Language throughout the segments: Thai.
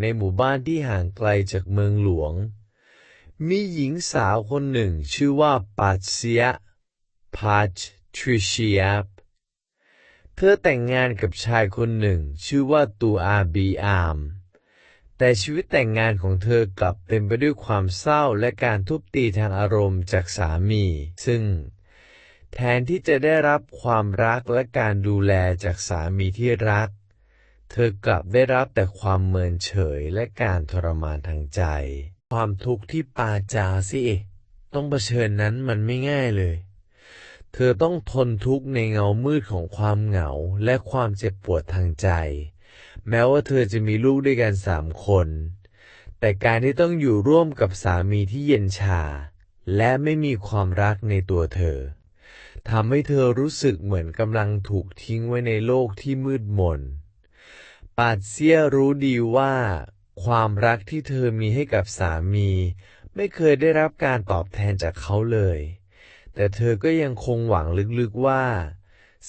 ในหมู่บ้านที่ห่างไกลจากเมืองหลวง มีหญิงสาวคนหนึ่งชื่อว่าปาเซียพาทริเชียบเธอแต่งงานกับชายคนหนึ่ง ชื่อว่าตูอาบีอาม แต่ชีวิตแต่งงานของเธอกลับเต็มไปด้วยความเศร้าและการทุบตีทางอารมณ์จากสามี ซึ่งแทนที่จะได้รับความรักและการดูแลจากสามีที่รัก เธอกลับได้รับแต่ความเมินเฉยและการทรมานทางใจ ความทุกข์ที่ปาจาสิต้องเผชิญนั้นมันไม่ง่ายเลย เธอต้องทนทุกข์ในเงามืดของความเหงาและความเจ็บปวดทางใจ แม้ว่าเธอจะมีลูกด้วยกันสามคน แต่การที่ต้องอยู่ร่วมกับสามีที่เย็นชา และไม่มีความรักในตัวเธอทำให้เธอรู้สึกเหมือนกำลังถูกทิ้งไว้ในโลกที่มืดมน ปาเซียรู้ดีว่า ความรักที่เธอมีให้กับสามี ไม่เคยได้รับการตอบแทนจากเขาเลย แต่เธอก็ยังคงหวังลึกๆว่า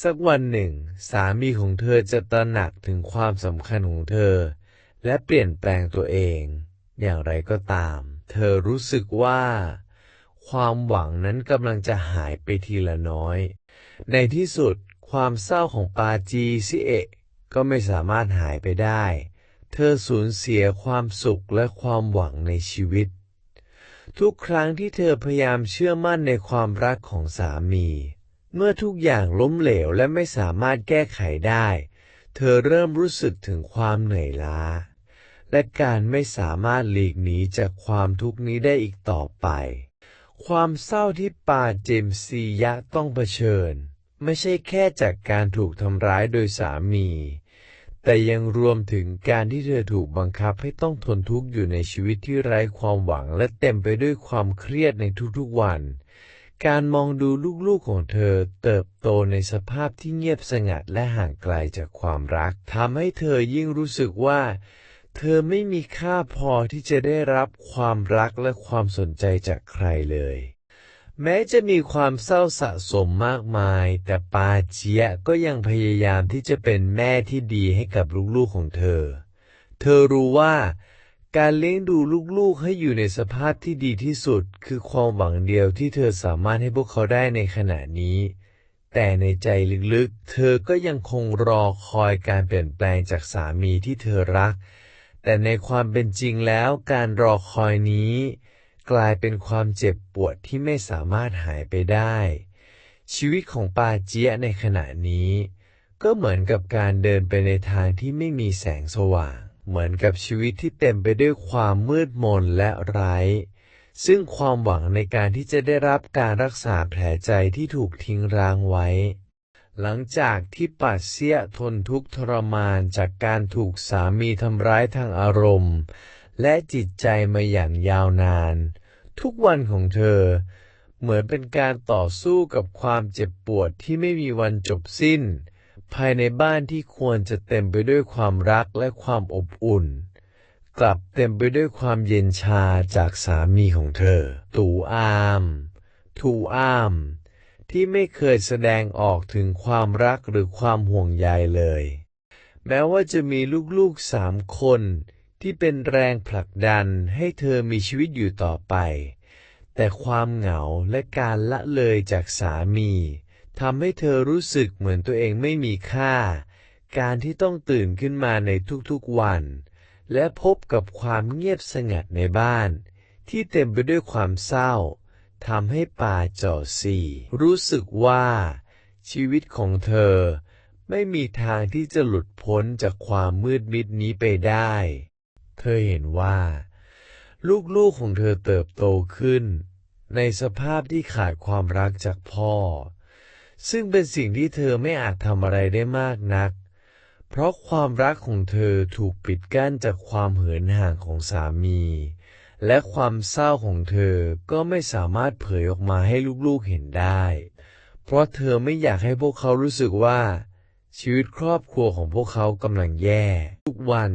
สักวันหนึ่ง สามีของเธอจะตระหนักถึงความสำคัญของเธอ และเปลี่ยนแปลงตัวเอง อย่างไรก็ตาม เธอรู้สึกว่า ความหวังนั้นกำลังจะหายไปทีละน้อย ในที่สุดความเศร้าของปาจีซิเอะ ก็ไม่สามารถหายไปได้ เธอสูญเสียความสุขและความหวังในชีวิต ทุกครั้งที่เธอพยายามเชื่อมั่นในความรักของสามี เมื่อทุกอย่างล้มเหลวและไม่สามารถแก้ไขได้ เธอเริ่มรู้สึกถึงความเหนื่อยล้า และการไม่สามารถหลีกหนีจากความทุกข์นี้ได้อีกต่อไป ความเศร้าที่ปาเจมซียะต้องเผชิญ ไม่ใช่แค่จากการถูกทำร้ายโดยสามี แต่ยังรวมถึงการที่เธอถูกบังคับให้ต้องทนทุกข์อยู่ในชีวิตที่ไร้ความหวังและเต็มไปด้วยความเครียดในทุกๆวัน การมองดูลูกๆของเธอเติบโตในสภาพที่เงียบสงัดและห่างไกลจากความรักทำให้เธอยิ่งรู้สึกว่า เธอไม่มีค่าพอที่จะได้รับความรักและความสนใจจากใครเลย แม้จะมีความเศร้าสะสมมากมาย แต่ปาเจียก็ยังพยายามที่จะเป็นแม่ที่ดีให้กับลูกๆของเธอ เธอรู้ว่าการเลี้ยงดูลูกๆให้อยู่ในสภาพที่ดีที่สุด คือความหวังเดียวที่เธอสามารถให้พวกเขาได้ในขณะนี้ แต่ในใจลึกๆ เธอก็ยังคงรอคอยการเปลี่ยนแปลงจากสามีที่เธอรัก แต่ในความเป็นจริงแล้วการรอคอยนี้ กลายเป็นความเจ็บปวดที่ไม่สามารถหายไปได้ ชีวิตของปาเจียในขณะนี้ ก็เหมือนกับการเดินไปในทางที่ไม่มีแสงสว่าง เหมือนกับชีวิตที่เต็มไปด้วยความมืดมนและไร้ซึ่งความหวังในการที่จะได้รับการรักษาแผลใจที่ถูกทิ้งร้างไว้ หลังจากที่ปัดเสียทนทุกข์ทรมานจากการถูกสามีทำร้ายทางอารมณ์ และจิตใจมาอย่างยาวนาน ทุกวันของเธอ เหมือนเป็นการต่อสู้กับความเจ็บปวดที่ไม่มีวันจบสิ้น ภายในบ้านที่ควรจะเต็มไปด้วยความรักและความอบอุ่น กลับเต็มไปด้วยความเย็นชาจากสามีของเธอ ตูอาม ทูอามที่ไม่เคยแสดงออกถึงความรักหรือความห่วงใยเลย แม้ว่าจะมีลูกๆสามคน ที่เป็นแรงผลักดันให้เธอมีชีวิตอยู่ต่อไป แต่ความเหงาและการละเลยจากสามีทำให้เธอรู้สึกเหมือนตัวเองไม่มีค่า การที่ต้องตื่นขึ้นมาในทุกๆวัน และพบกับความเงียบสงัดในบ้าน ที่เต็มไปด้วยความเศร้าทำให้ป่าจอซีรู้สึกว่า ชีวิตของเธอไม่มีทางที่จะหลุดพ้นจากความมืดมิดนี้ไปได้ เธอเห็นว่า ลูกๆของเธอเติบโตขึ้น ในสภาพที่ขาดความรักจากพ่อ ซึ่งเป็นสิ่งที่เธอไม่อาจทำอะไรได้มากนัก เพราะความรักของเธอถูกปิดกั้นจากความเหินห่างของสามี และความเศร้าของเธอก็ไม่สามารถเผยออกมาให้ลูกๆเห็นได้ เพราะเธอไม่อยากให้พวกเขารู้สึกว่าชีวิตครอบครัวของพวกเขากำลังแย่ ทุกวัน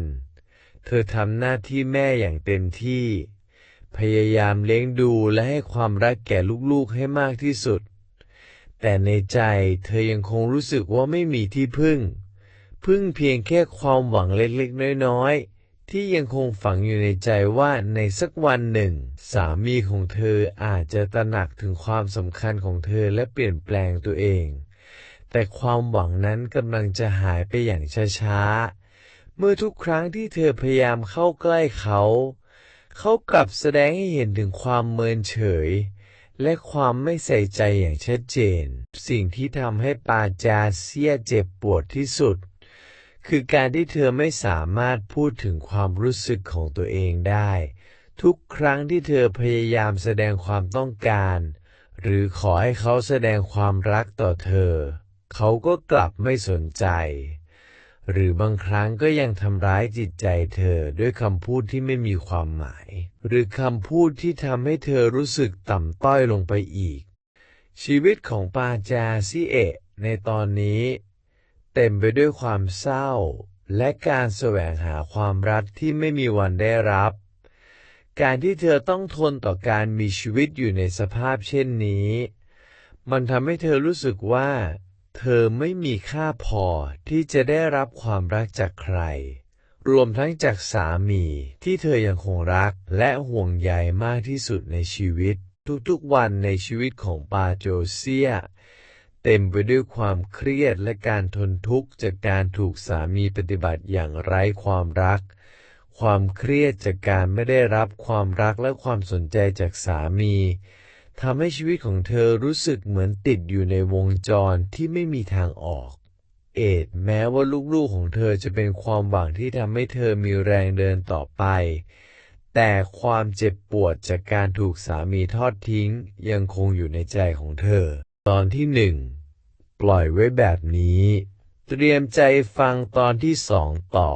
เธอทำหน้าที่แม่อย่างเต็มที่ พยายามเลี้ยงดูและให้ความรักแก่ลูกๆให้มากที่สุด แต่ในใจเธอยังคงรู้สึกว่าไม่มีที่พึ่ง พึ่งเพียงแค่ความหวังเล็กๆน้อยๆ ที่ยังคงฝังอยู่ในใจว่าในสักวันหนึ่ง สามีของเธออาจจะตระหนักถึงความสำคัญของเธอและเปลี่ยนแปลงตัวเอง แต่ความหวังนั้นกำลังจะหายไปอย่างช้าๆ เมื่อทุกครั้งที่เธอพยายามเข้าใกล้เขา เขากลับแสดงให้เห็นถึงความเมินเฉย และความไม่ใส่ใจอย่างชัดเจน สิ่งที่ทำให้ปาจาเซียเจ็บปวดที่สุด คือการที่เธอไม่สามารถพูดถึงความรู้สึกของตัวเองได้ ทุกครั้งที่เธอพยายามแสดงความต้องการ หรือขอให้เขาแสดงความรักต่อเธอ เขาก็กลับไม่สนใจ หรือบางครั้งก็ยังทำร้ายจิตใจเธอด้วยคำพูดที่ไม่มีความหมาย หรือคำพูดที่ทำให้เธอรู้สึกต่ำต้อยลงไปอีก ชีวิตของปาจาซิเอะในตอนนี้ เต็มไปด้วยความเศร้า และการแสวงหาความรักที่ไม่มีวันได้รับ การที่เธอต้องทนต่อการมีชีวิตอยู่ในสภาพเช่นนี้ มันทำให้เธอรู้สึกว่า เธอไม่มีค่าพอที่จะได้รับความรักจากใคร รวมทั้งจากสามีที่เธอยังคงรักและห่วงใยมากที่สุดในชีวิต ทุกๆวันในชีวิตของปาโจเซีย เต็มไปด้วยความเครียดและการทนทุกข์จากการถูกสามีปฏิบัติอย่างไร้ความรัก ความเครียดจากการไม่ได้รับความรักและความสนใจจากสามี ทำให้ชีวิตของเธอรู้สึกเหมือนติดอยู่ในวงจรที่ไม่มีทางออก เอ็ดแม้ว่าลูกๆของเธอจะเป็นความหวังที่ทำให้เธอมีแรงเดินต่อไป แต่ความเจ็บปวดจากการถูกสามีทอดทิ้งยังคงอยู่ในใจของเธอ ตอนที่หนึ่งปล่อยไว้แบบนี้ เตรียมใจฟังตอนที่สองต่อ